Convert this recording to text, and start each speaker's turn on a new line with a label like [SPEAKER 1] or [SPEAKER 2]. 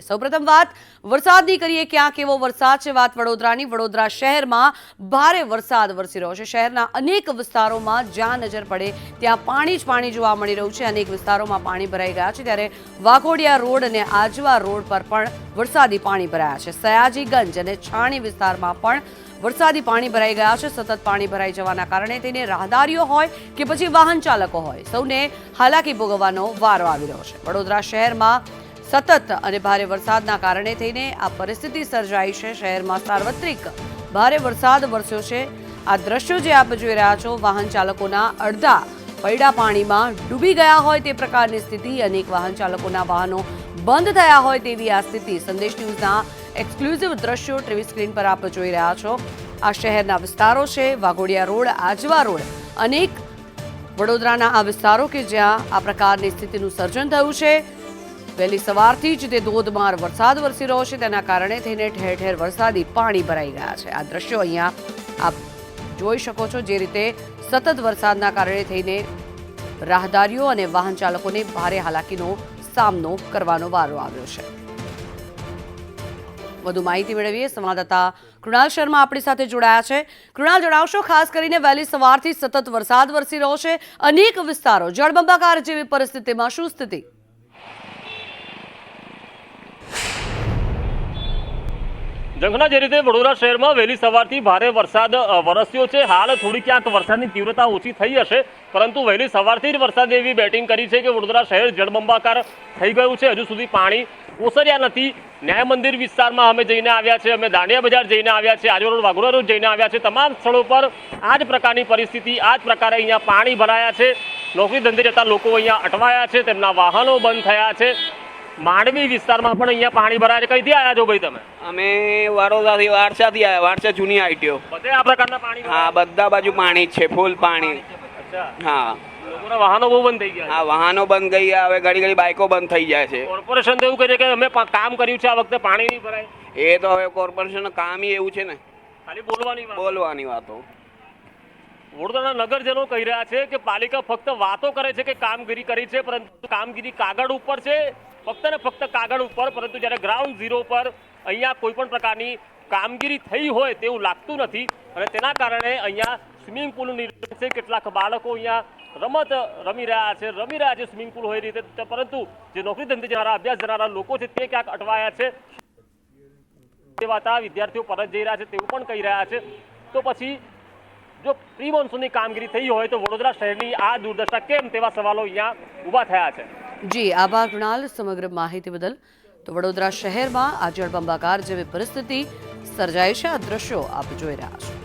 [SPEAKER 1] છે. સૌપ્રથમ વાત વરસાદની કરીએ ક્યાં કેવો વરસાદ છે? વાત વડોદરાની. વડોદરા શહેરમાં ભારે વરસાદ વરસી રહ્યો છે. શહેરના અનેક વિસ્તારોમાં જ્યાં નજર પડે ત્યાં પાણી જ પાણી જોવા મળી રહ્યું છે. અનેક વિસ્તારોમાં પાણી ભરાઈ ગયા છે. ત્યારે વાઘોડિયા રોડ અને આજવા રોડ પર પણ વરસાદી પાણી ભરાયા છે. સયાજીગંજ અને છાણી વિસ્તારમાં પણ વરસાદી પાણી ભરાઈ ગયા છે. સતત પાણી ભરાઈ જવાના કારણે તેને રાહદારીઓ હોય કે પછી વાહન ચાલકો હોય. સૌને હાલાકી ભોગવવાનો વારો આવી રહ્યો છે. વડોદરા શહેરમાં સતત અને ભારે વરસાદના કારણે થઈને આ પરિસ્થિતિ સર્જાઈ છે શહેરમાં સાર્વત્રિક ભારે વરસાદ વરસ્યો છે. આ દ્રશ્યો જે આપ જોઈ રહ્યા છો, વાહન ચાલકોના અડધા પૈડા પાણીમાં ડૂબી ગયા હોય તે પ્રકારની સ્થિતિ અનેક વાહન ચાલકોના વાહનો બંધ થયા હોય તેવી આ સ્થિતિ. સંદેશ ન્યૂઝના એક્સક્લુઝિવ દ્રશ્યો ટીવી સ્ક્રીન પર આપ જોઈ રહ્યા છો. આ શહેરના વિસ્તારો છે, વાઘોડિયા રોડ, આજવા રોડ. અનેક વડોદરાના આ વિસ્તારો કે જ્યાં આ પ્રકારની સ્થિતિનું સર્જન થયું છે. વહેલી સવારથી જ તે ધોધમાર વરસાદ વરસી રહ્યો છે. તેના કારણે થઈને ઠેર ઠેર વરસાદી પાણી ભરાઈ ગયા છે. આ દ્રશ્યો અહીંયા આપ જોઈ શકો છો જે રીતે સતત વરસાદના કારણે થઈને રાહદારીઓ અને વાહન ચાલકોને ભારે હાલાકીનો સામનો કરવાનો વારો આવ્યો છે. વધુ માહિતી મેળવીએ. સંવાદદાતા કૃણાલ શર્મા આપણી સાથે જોડાયા છે. કૃણાલ, જણાવશો, ખાસ કરીને વહેલી સવારથી સતત વરસાદ વરસી રહ્યો છે. અનેક વિસ્તારો, જળબંબાકાર જેવી પરિસ્થિતિમાં શું સ્થિતિ?
[SPEAKER 2] જંગના જે રીતે વડોદરા શહેરમાં વહેલી સવારથી ભારે વરસાદ વરસ્યો છે. હાલ થોડી ક્યાંક વરસાદની તીવ્રતા ઓછી થઈ હશે, પરંતુ વહેલી સવારથી જ વરસાદે એવી બેટિંગ કરી છે કે વડોદરા શહેર જળબંબાકાર થઈ ગયું છે. હજુ સુધી પાણી ઓસર્યા નથી. ન્યાય મંદિર વિસ્તારમાં અમે જઈને આવ્યા છે, અમે દાંડિયા બજાર જઈને આવ્યા છે આજવા રોડ વાઘોડા રોડ જઈને આવ્યા છે. તમામ સ્થળો પર આ જ પ્રકારની પરિસ્થિતિ, આ જ પ્રકારે અહીંયા પાણી ભરાયા છે. નોકરી ધંધે જતા લોકો અહીંયા અટવાયા છે, તેમના વાહનો બંધ થયા છે. માંડવી વિસ્તારમાં પણ અહીંયા પાણી ભરાય છે. કઈથી આવ્યા છો ભાઈ તમે?
[SPEAKER 3] અમે વડોદરાથી વારસાથી આવ્યા વારસા જૂની આઈટીઓ.
[SPEAKER 2] બધે આ પ્રકારના પાણી
[SPEAKER 3] હા બધા બાજુ પાણી છે ફૂલ પાણી. હા.
[SPEAKER 2] વાહનો બહુ બંધ થઈ ગયા
[SPEAKER 3] હા વાહનો બંધ થઈ ગયા હવે ઘડી ઘડી બાઇકો બંધ થઈ જાય છે.
[SPEAKER 2] કોર્પોરેશન તો એવું કહે છે કે અમે કામ કર્યું છે આ વખતે પાણી નહીં ભરાય.
[SPEAKER 3] એ તો હવે કોર્પોરેશનનું કામ એવું છે ને.
[SPEAKER 2] ખાલી બોલવાની
[SPEAKER 3] બોલવાની વાતો.
[SPEAKER 2] વડોદરાના નગરજનો કહી રહ્યા છે કે પાલિકા ફક્ત વાતો કરે છે કે કામગીરી કરી છે પરંતુ કામગીરી કાગળ ઉપર છે. ફક્ત ને ફક્ત કાગળ ઉપર, પરંતુ જ્યારે ગ્રાઉન્ડ ઝીરો પર અહીંયા કોઈ પણ પ્રકારની કામગીરી થઈ હોય તેવું લાગતું નથી. અને તેના કારણે અહીંયા સ્વિમિંગ પુલનું નિર્માણ છે. કેટલાક બાળકો અહીંયા રમત રમી રહ્યા છે. રમી રહ્યા છે સ્વિમિંગ પુલ હોય રીતે. પરંતુ જે નોકરી ધંધે જનારા, અભ્યાસ જનારા લોકો છે તે ક્યાંક અટવાયા છે. વાતા વિદ્યાર્થીઓ પરત જઈ રહ્યા છે તેવું પણ કહી રહ્યા છે. તો પછી જો પ્રી મોન્સૂનની કામગીરી થઈ હોય તો વડોદરા શહેરની આ દુર્દશા કેમ તેવા સવાલો અહીંયા ઊભા થયા છે.
[SPEAKER 1] જી, આભાર કૃણાલ. સમગ્ર માહિતી બદલ તો વડોદરા શહેરમાં આ જળબંબાકાર જેવી પરિસ્થિતિ સર્જાય છે. આ દ્રશ્યો આપ જોઈ રહ્યા છો.